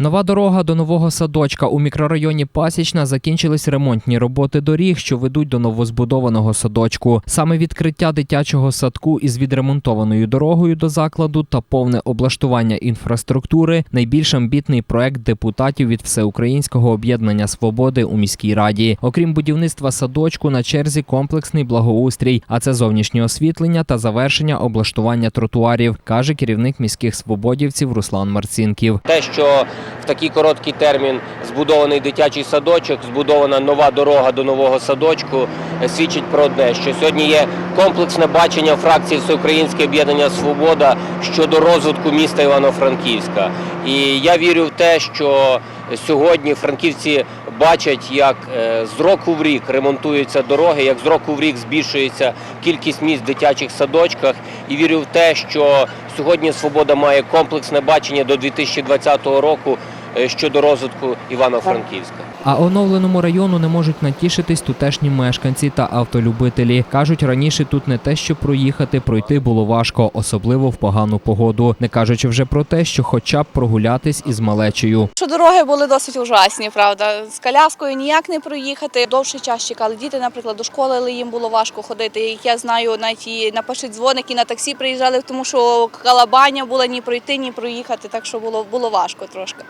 Нова дорога до нового садочка у мікрорайоні Пасічна закінчились ремонтні роботи доріг, що ведуть до новозбудованого садочку. Саме відкриття дитячого садку із відремонтованою дорогою до закладу та повне облаштування інфраструктури найбільш амбітний проект депутатів від Всеукраїнського об'єднання свободи у міській раді. Окрім будівництва садочку, на черзі комплексний благоустрій, а це зовнішнє освітлення та завершення облаштування тротуарів, каже керівник міських свободівців Руслан Марцінків. Те, що в такий короткий термін збудований дитячий садочок, збудована нова дорога до нового садочку, е, свідчить про одне, що сьогодні є комплексне бачення фракції Всеукраїнське об'єднання Свобода щодо розвитку міста Івано-Франківська. І я вірю в те, що сьогодні франківці бачать, як е, з року в рік ремонтуються дороги, як з року в рік збільшується кількість місць в дитячих садочках. І вірю в те, що сьогодні свобода має комплексне бачення до 2020 року е, щодо розвитку Івано-Франківська. А оновленому району не можуть натішитись тутешні мешканці та автолюбителі. кажуть, раніше тут не те, що проїхати, пройти було важко, особливо в погану погоду. Не кажучи вже про те, що хоча б прогулятись із малечею. Що дороги були досить ужасні, правда. З коляскою ніяк не проїхати. Довший час чекали діти, наприклад, до школи, але їм було важко ходити. Як я знаю, навіть на перший дзвоник, і на таксі приїжджали, тому що калабаня була ні пройти, ні проїхати, так що було, було важко трошки.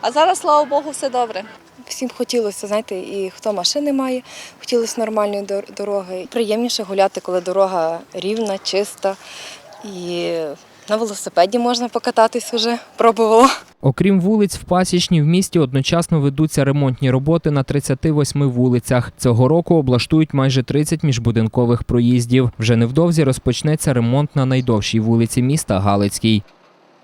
А зараз, слава Богу, все добре. Всім хотілося, знаєте, і хто машини має, хотілося нормальної дороги. Приємніше гуляти, коли дорога рівна, чиста. І на велосипеді можна покататись вже, пробувала. Окрім вулиць в Пасічні, в місті одночасно ведуться ремонтні роботи на 38 вулицях. Цього року облаштують майже 30 міжбудинкових проїздів. Вже невдовзі розпочнеться ремонт на найдовшій вулиці міста Галицькій.